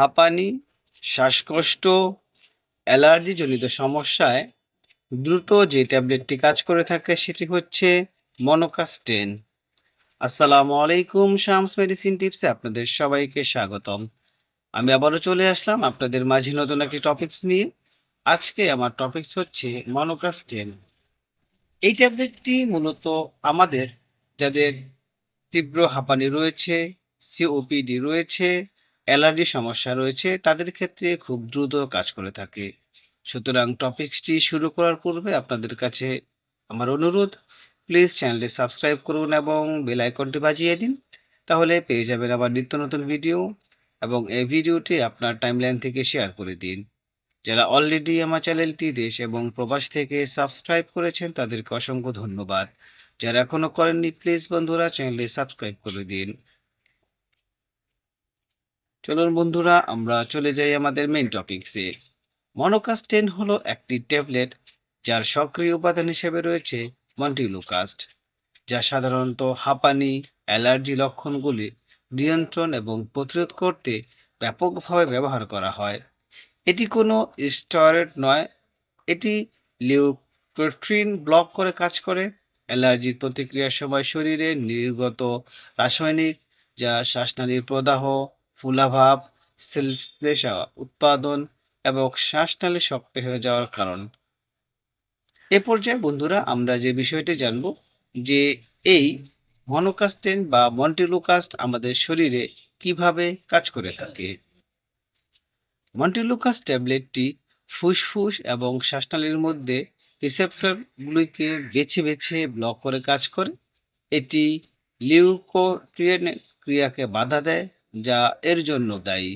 হাঁপানি, শ্বাসকষ্ট, অ্যালার্জিজনিত সমস্যায় দ্রুত যে ট্যাবলেটটি কাজ করে থাকে সেটি হচ্ছে মনোকাস্টেন আসসালামু আলাইকুম, শামস মেডিসিন টিপসে আপনাদের সবাইকে স্বাগতম। আমি আবারও চলে আসলাম আপনাদের মাঝে নতুন একটি টপিকস নিয়ে। আজকে আমার টপিকস হচ্ছে মনোকাস্টেন এই ট্যাবলেটটি মূলত আমাদের যাদের তীব্র হাঁপানি রয়েছে, সিওপিডি রয়েছে অ্যালার্জি সমস্যা রয়েছে, তাদের ক্ষেত্রে খুব দ্রুত কাজ করে থাকে। সুতরাং টপিকসটি শুরু করার পূর্বে আপনাদের কাছে আমার অনুরোধ, প্লিজ চ্যানেলটি সাবস্ক্রাইব করুন এবং বেল আইকনটি বাজিয়ে দিন, তাহলে পেয়ে যাবেন আবার নিত্য নতুন ভিডিও এবং এই ভিডিওটি আপনার টাইমলাইন থেকে শেয়ার করে দিন। যারা অলরেডি আমার চ্যানেলটি দেশ এবং প্রবাস থেকে সাবস্ক্রাইব করেছেন, তাদেরকে অসংখ্য ধন্যবাদ। যারা এখনও করেননি, প্লিজ বন্ধুরা চ্যানেলটি সাবস্ক্রাইব করে দিন। চলুন বন্ধুরা, আমরা চলে যাই আমাদের মেইন টপিকসে মনোকাস্টেন হলো একটি ট্যাবলেট যার সক্রিয় উপাদান হিসেবে রয়েছে মন্টিলুকাস্ট যা সাধারণত হাঁপানি, অ্যালার্জি লক্ষণগুলি নিয়ন্ত্রণ এবং প্রতিরোধ করতে ব্যাপকভাবে ব্যবহার করা হয়। এটি কোনো স্টেরয়েড নয়, এটি লিউকোট্রিন ব্লক করে কাজ করে। অ্যালার্জির প্রতিক্রিয়ার সময় শরীরে নির্গত রাসায়নিক, যা শ্বাসনালীর প্রদাহ ফুলাভাব, শ্লেষা, উৎপাদন এবং শ্বাসনালী শক্ত হয়ে যাওয়ার কারণ। এ পর্যায়ে বন্ধুরা আমরা যে বিষয়টি জানব যে এই মনোকাস্টেন বা মন্টিলুকাস্ট আমাদের শরীরে কীভাবে কাজ করে থাকে। মন্টিলুকাস ট্যাবলেটটি ফুসফুস এবং শ্বাসনালীর মধ্যে রিসেপ্টরগুলিকে বেছে বেছে ব্লক করে কাজ করে। এটি লিউকোট্রিয়েন ক্রিয়াকে বাধা দেয় যা এর জন্য দায়ী।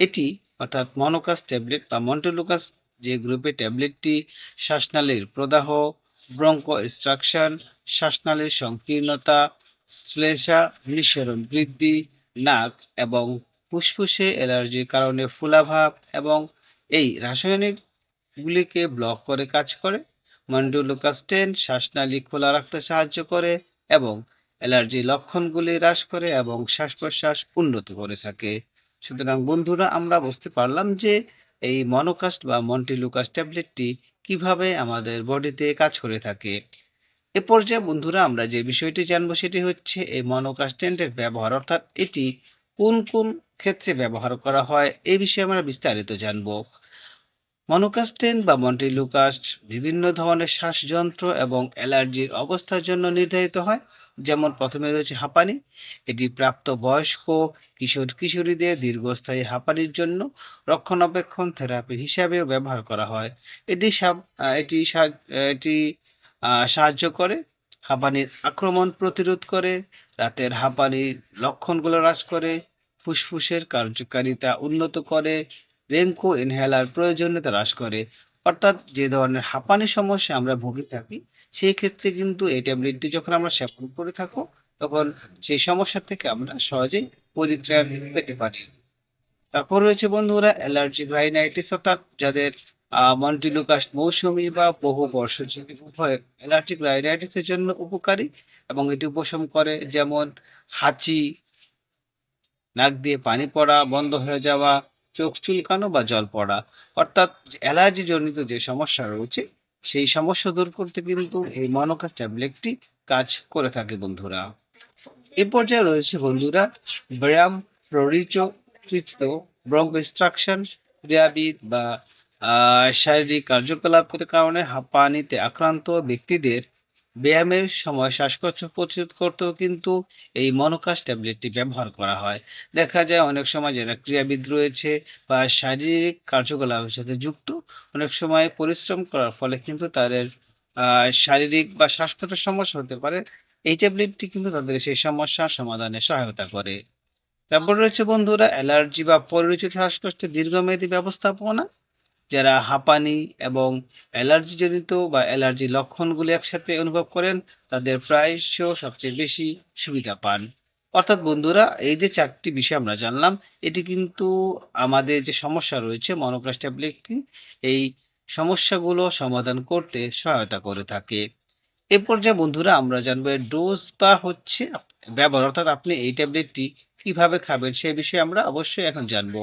এটি অর্থাৎ মনোকাস ট্যাবলেট বা মন্টেলুকাস যে গ্রুপের ট্যাবলেটটি শ্বাসনালীর প্রদাহ ব্রঙ্ক এক্সট্রাকশন শ্বাসনালীর সংকীর্ণতা, শ্লেষা নিঃসরণ বৃদ্ধি, নাক এবং ফুসফুসে অ্যালার্জির কারণে ফুলাভাব এবং এই রাসায়নিকগুলিকে ব্লক করে কাজ করে। মন্ডুলুকাস্টেন শ্বাসনালী খোলা রাখতে সাহায্য করে এবং অ্যালার্জি লক্ষণগুলি হ্রাস করে এবং শ্বাস প্রশ্বাস উন্নত করে থাকে। সুতরাং বন্ধুরা, আমরা বুঝতে পারলাম যে এই মনোকাস্ট বা মন্টিলুকাস ট্যাবলেটটি কীভাবে আমাদের বডিতে কাজ করে থাকে। এ পর্যায়ে বন্ধুরা, আমরা যে বিষয়টি জানব সেটি হচ্ছে এই মনোকাস্টেন্টের ব্যবহার, অর্থাৎ এটি কোন কোন ক্ষেত্রে ব্যবহার করা হয় এই বিষয়ে আমরা বিস্তারিত জানব। মনোকাস্টেন বা মন্টিলুকাস্ট বিভিন্ন ধরনের শ্বাসযন্ত্র এবং অ্যালার্জির অবস্থার জন্য নির্ধারিত হয়। যেমন প্রথমে রয়েছে হাঁপানি, এটি প্রাপ্ত বয়স্ক কিশোর কিশোরীদের দীর্ঘস্থায়ী হাঁপানির জন্য রক্ষণাবেক্ষণ থেরাপি হিসাবেও ব্যবহার করা হয়। এটি এটি এটি সাহায্য করে, হাঁপানির আক্রমণ প্রতিরোধ করে, রাতের হাঁপানির লক্ষণগুলো হ্রাস করে, ফুসফুসের কার্যকারিতা উন্নত করে রেনকো ইনহেলার প্রয়োজনীয়তা হ্রাস করে। অর্থাৎ যে ধরনের হাঁপানি সমস্যা আমরা ভুগে থাকি, সেই ক্ষেত্রে কিন্তু এই ট্যাবলেটটি যখন আমরা সেবন করে থাকো, তখন সেই সমস্যা থেকে আমরা সহজেই পরিত্রাণ পেতে পারি। তারপর রয়েছে বন্ধুরা অ্যালার্জি রাইনাইটিস, অর্থাৎ যাদের মন্টিলুকাস মৌসুমি বা বহু বর্ষজীবী উভয় অ্যালার্জিক রাইনাইটিসের জন্য উপকারী এবং এটি উপশম করে যেমন হাঁচি, নাক দিয়ে পানি পড়া, বন্ধ হয়ে যাওয়া চোখ চুলকানো বা জল পড়া, অর্থাৎ অ্যালার্জি জনিত যে সমস্যা রয়েছে, সেই সমস্যা দূর করতে কিন্তু এই মনোকাস ট্যাবলেটটি কাজ করে থাকে বন্ধুরা। এ পর্যায়ে রয়েছে বন্ধুরা, ব্যায়াম প্ররিচকৃত ব্রঙ্কোস্ট্রাকশন ক্রিয়াবিদ বা শারীরিক কার্যকলাপের কারণে হাঁপানিতে আক্রান্ত ব্যক্তিদের ব্যায়ামের সময় শ্বাসকষ্ট প্রতিরোধ করতেও কিন্তু এই মনোকাস ট্যাবলেটটি ব্যবহার করা হয়। দেখা যায় অনেক সময় যারা ক্রীড়াবিদ রয়েছে বা শারীরিক কার্যকলাপের সাথে যুক্ত, অনেক সময় পরিশ্রম করার ফলে কিন্তু তাদের শারীরিক বা শ্বাসকষ্টের সমস্যা হতে পারে। এই ট্যাবলেটটি কিন্তু তাদের সেই সমস্যার সমাধানে সহায়তা করে। তারপর রয়েছে বন্ধুরা, অ্যালার্জি বা পরিচিত শ্বাসকষ্টের দীর্ঘমেয়াদী ব্যবস্থাপনা। যারা হাঁপানি এবং অ্যালার্জি জনিত বা অ্যালার্জি লক্ষণগুলি একসাথে অনুভব করেন, তাদের প্রায়শ সবচেয়ে বেশি সুবিধা পান। অর্থাৎ বন্ধুরা, এই যে চারটি বিষয় আমরা জানলাম, এটি কিন্তু আমাদের যে সমস্যা রয়েছে মনোপ্লাস ট্যাবলেটটি এই সমস্যাগুলো সমাধান করতে সহায়তা করে থাকে। এ পর্যায়ে বন্ধুরা, আমরা জানব ডোজ বা হচ্ছে ব্যবহার, অর্থাৎ আপনি এই ট্যাবলেটটি কীভাবে খাবেন, সে বিষয়ে আমরা অবশ্যই এখন জানব।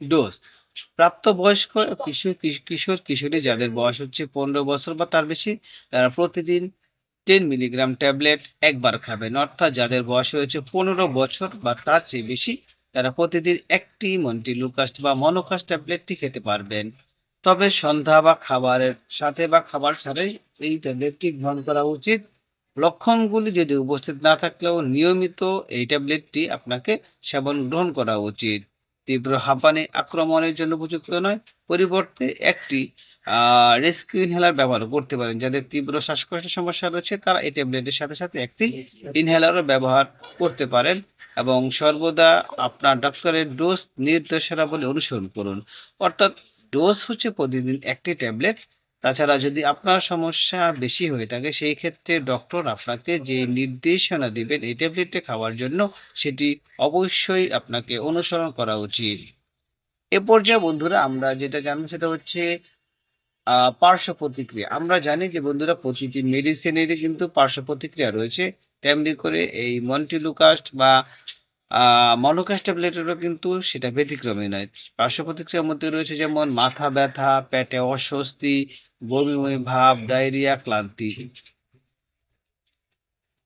ডোজ প্রাপ্তবয়স্ক কিশোর কিশোর, কিশোরী যাদের বয়স হচ্ছে পনেরো বছর বা তার বেশি, তারা প্রতিদিন টেন মিলিগ্রাম ট্যাবলেট একবার খাবেন। অর্থাৎ যাদের বয়স হয়েছে পনেরো বছর বা তার চেয়ে বেশি, তারা প্রতিদিন একটি মন্টিলুকাস্ট বা মনোকাস্ট ট্যাবলেটটি খেতে পারবেন। তবে সন্ধ্যা বা খাবারের সাথে বা খাবার ছাড়াই এই ট্যাবলেটটি গ্রহণ করা উচিত। লক্ষণগুলি যদি উপস্থিত না থাকলেও নিয়মিত এই ট্যাবলেটটি আপনাকে সেবন, গ্রহণ করা উচিত। তীব্র হাঁপানি আক্রমণের জন্য উপযুক্ত নয়, পরিবর্তে একটি রেস্কিউ ইনহেলার ব্যবহার করতে পারেন। যাদের তীব্র শ্বাসকষ্টের সমস্যা রয়েছে, তারা এই ট্যাবলেটের সাথে সাথে একটি ইনহেলারও ব্যবহার করতে পারেন এবং সর্বদা আপনার ডক্টরের ডোজ নির্দেশনাবলী অনুসরণ করুন। অর্থাৎ ডোজ হচ্ছে প্রতিদিন একটি ট্যাবলেট তাছাড়া যদি আপনার সমস্যা বেশি হয়ে থাকে সেই ক্ষেত্রে ডক্টর আপনাকে যে নির্দেশনা দিবেন এই ট্যাবলেটটি খাওয়ার জন্য সেটি অবশ্যই আপনাকে অনুসরণ করা উচিত। এ পর্যায়ে বন্ধুরা আমরা যেটা জানব সেটা হচ্ছে আহ, পার্শ্ব প্রতিক্রিয়া। আমরা জানি যে বন্ধুরা প্রতিটি মেডিসিনেরই কিন্তু পার্শ্ব প্রতিক্রিয়া রয়েছে। তেমনি করে এই মন্টিলুকাস্ট বা মনোকাস্ট ট্যাবলেটেরও কিন্তু সেটা ব্যতিক্রমী নয়। পার্শ্ব প্রতিক্রিয়ার মধ্যে রয়েছে যেমন মাথা ব্যথা পেটে অস্বস্তি বমি বমি ভাব ডায়রিয়া ক্লান্তি।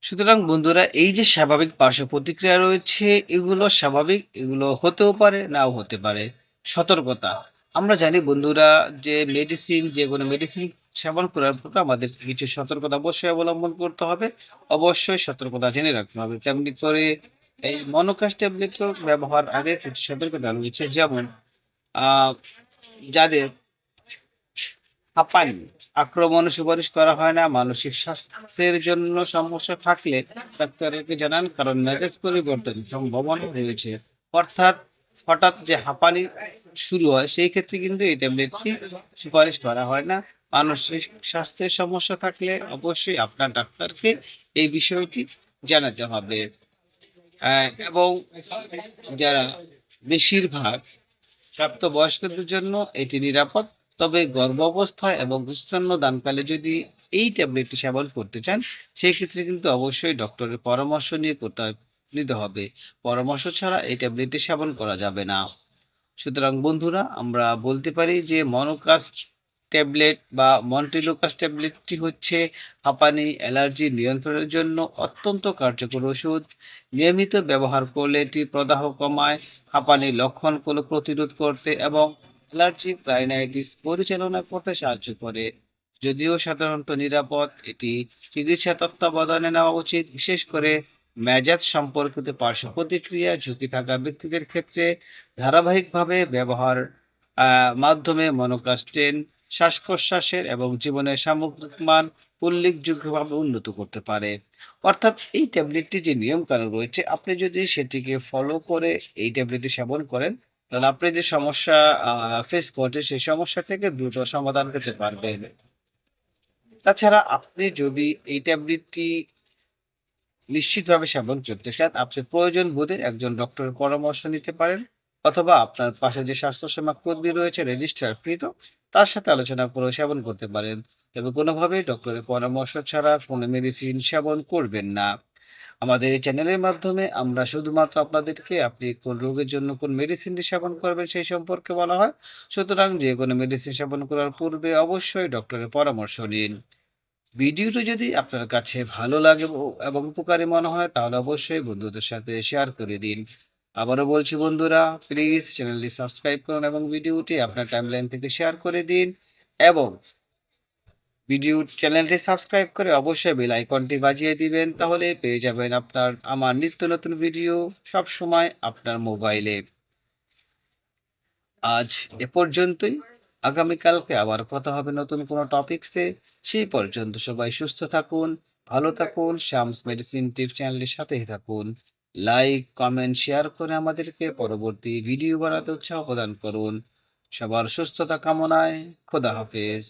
সুতরাং বন্ধুরা এই যে স্বাভাবিক পার্শ্ব প্রতিক্রিয়া রয়েছে এগুলো স্বাভাবিক এগুলো হতেও পারে নাও হতে পারে। সতর্কতা। আমরা জানি বন্ধুরা যে মেডিসিন যে কোনো মেডিসিন সেবন করার পূর্বে আমাদের কিছু সতর্কতা অবশ্যই অবলম্বন করতে হবে। অবশ্যই সতর্কতা জেনে রাখতে হবে। তেমনি করে এই মনোকাস ট্যাবলেট ব্যবহার আগে কিছু সতর্কতা রয়েছে যেমন যাদের হাঁপানি আক্রমণ সুপারিশ করা হয় না, মানসিক স্বাস্থ্যের জন্য সমস্যা থাকলে ডাক্তারকে জানান, কারণ মেজাজ পরিবর্তন সম্ভাবনা রয়েছে। অর্থাৎ হঠাৎ যে হাঁপানি শুরু হয়, সেই ক্ষেত্রে কিন্তু এই ট্যাবলেটটি সুপারিশ করা হয় না। মানসিক স্বাস্থ্যের সমস্যা থাকলে অবশ্যই আপনার ডাক্তারকে এই বিষয়টি জানাতে হবে। এবং যারা বেশিরভাগ প্রাপ্তবয়স্কদের জন্য এটি নিরাপদ, তবে গর্ভাবস্থায় এবং স্তন্য দানকালে যদি এই ট্যাবলেটটি সেবন করতে চান, সেই ক্ষেত্রে কিন্তু অবশ্যই ডক্টরের পরামর্শ নিয়ে করতে নিতে হবে। পরামর্শ ছাড়া এই ট্যাবলেটটি সেবন করা যাবে না। সুতরাং বন্ধুরা, আমরা বলতে পারি যে মনোকাস ট্যাবলেট বা মন্টিলোকাস ট্যাবলেটটি হচ্ছে হাঁপানি অ্যালার্জি নিয়ন্ত্রণের জন্য অত্যন্ত কার্যকর ওষুধ। নিয়মিত ব্যবহার করলে এটি প্রদাহ কমায় হাঁপানির লক্ষণগুলো প্রতিরোধ করতে এবং অ্যালার্জিক রাইনাইটিস পরিচালনা করতে সাহায্য করে। যদিও সাধারণত নিরাপদ, এটি চিকিৎসা তত্ত্বাবধানে নেওয়া উচিত। বিশেষ করে মেজাজ সম্পর্কিত পার্শ্ব প্রতিক্রিয়া ঝুঁকি থাকা ব্যক্তিদের ক্ষেত্রে ধারাবাহিকভাবে ব্যবহার মাধ্যমে মনোকাস্টেন শ্বাস প্রশ্বাসের এবং জীবনের সামগ্রিক মান উল্লেখযোগ্যভাবে উন্নত করতে পারে। অর্থাৎ এই ট্যাবলেটটি যে নিয়ম কানুন রয়েছে, আপনি যদি সেটিকে ফলো করে এই ট্যাবলেটটি সেবন করেন, তাহলে আপনি যে সমস্যা ফেস করছে সেই সমস্যা থেকে দ্রুত সমাধান পেতে পারবেন। তাছাড়া আপনি যদি এই ট্যাবলেটটি নিশ্চিতভাবে সেবন করতে চান, আপনি প্রয়োজন বোধে একজন ডক্টরের পরামর্শ নিতে পারেন। অথবা আপনার পাশে যে স্বাস্থ্যসেবা কর্মী রয়েছে রেজিস্ট্রার কৃত তার সাথে আলোচনা করে সেবন করতে পারেন। তবে কোনোভাবেই ডক্টরের পরামর্শ ছাড়া কোনো মেডিসিন সেবন করবেন না। আমাদের এই চ্যানেলের মাধ্যমে আমরা শুধুমাত্র আপনাদেরকে আপনি কোন রোগের জন্য কোন মেডিসিনটি সেবন করবেন সেই সম্পর্কে বলা হয়। সুতরাং যে কোনো মেডিসিন সেবন করার পূর্বে অবশ্যই ডক্টরের পরামর্শ নিন। ভিডিওটি যদি আপনার কাছে ভালো লাগে এবং উপকারী মনে হয়, তাহলে অবশ্যই বন্ধুদের সাথে শেয়ার করে দিন। আবারও বলছি বন্ধুরা প্লিজ চ্যানেলটি সাবস্ক্রাইব করুন এবং ভিডিওটি আপনার টাইমলাইন থেকে শেয়ার করে দিন এবং ভিডিও চ্যানেলটি সাবস্ক্রাইব করে অবশ্যই বেল আইকনটি বাজিয়ে দিবেন, তাহলে পেয়ে যাবেন আপনার, আমার নিত্য নতুন ভিডিও সব সময় আপনার মোবাইলে আজ এ পর্যন্তই, আগামীকালকে আবার কথা হবে নতুন কোনো টপিকসে সেই পর্যন্ত সবাই সুস্থ থাকুন, ভালো থাকুন শামস মেডিসিন টিপ চ্যানেলের সাথেই থাকুন। লাইক কমেন্ট শেয়ার করে আমাদেরকে পরবর্তী ভিডিও বানাতে উৎসাহ প্রদান করুন। সবার সুস্থতা কামনায় খোদা হাফেজ।